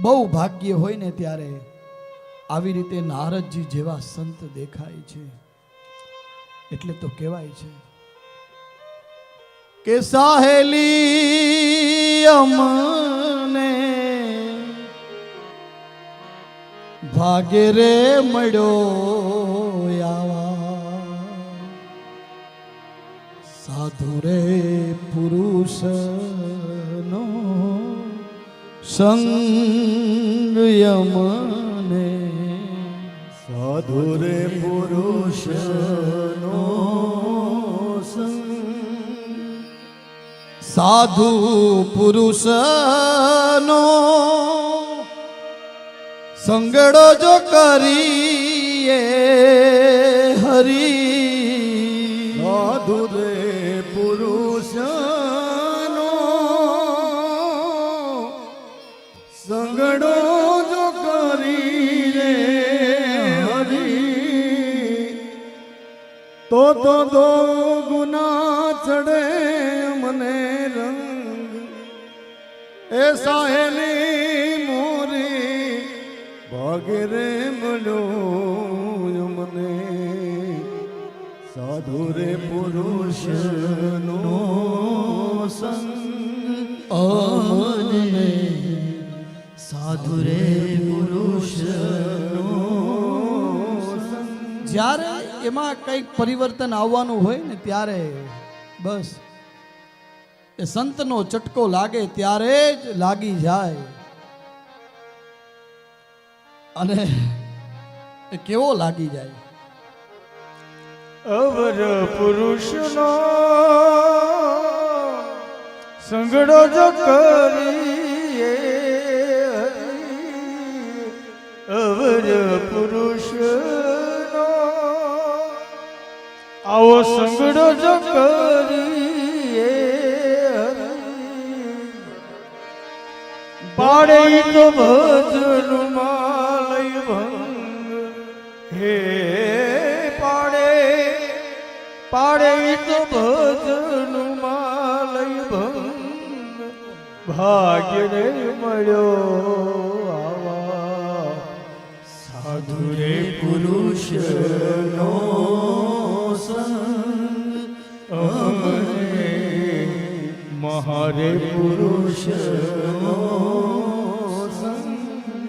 બહુ ભાગ્ય હોય ને ત્યારે આવી રીતે નારદજી જેવા સંત દેખાય છે. એટલે તો કહેવાય છે કે સાહેલી અમને ભાગે રે મળ્યો આવા. સાધુ રે પુરુષ સંગ યમને સાધુ રે પુરુષ નો સાધુ પુરુષ નો સંગડો જો કરીએ હરી. સાધુ રે પુરુષ તો તો દો ગુના ચડે મને રંગ. એ સાહેલી મોરી ભગરે મળ્યો મને સાધુ રે પુરુષ નો સંગ અમને. સાધુ રે પુરુષ જ્યારે એમાં કંઈક પરિવર્તન આવવાનું હોય ને ત્યારે બસ. એ સંતનો ચટકો લાગે ત્યારે જ લાગી જાય. અને એ કેવો લાગી જાય? અવર પુરુષનો સંગડો જો કરીએ, અવર પુરુષનો આવો સંગડો જો કરીએ બાળે તો ભજન માલય ભંગ. હે પાડે પાડે તો ભજન માલય ભંગ. ભાગ્ય રે મળ્યો આવા. સાધુ રે પુરુષ નો અમને મહારે પુરુષ નો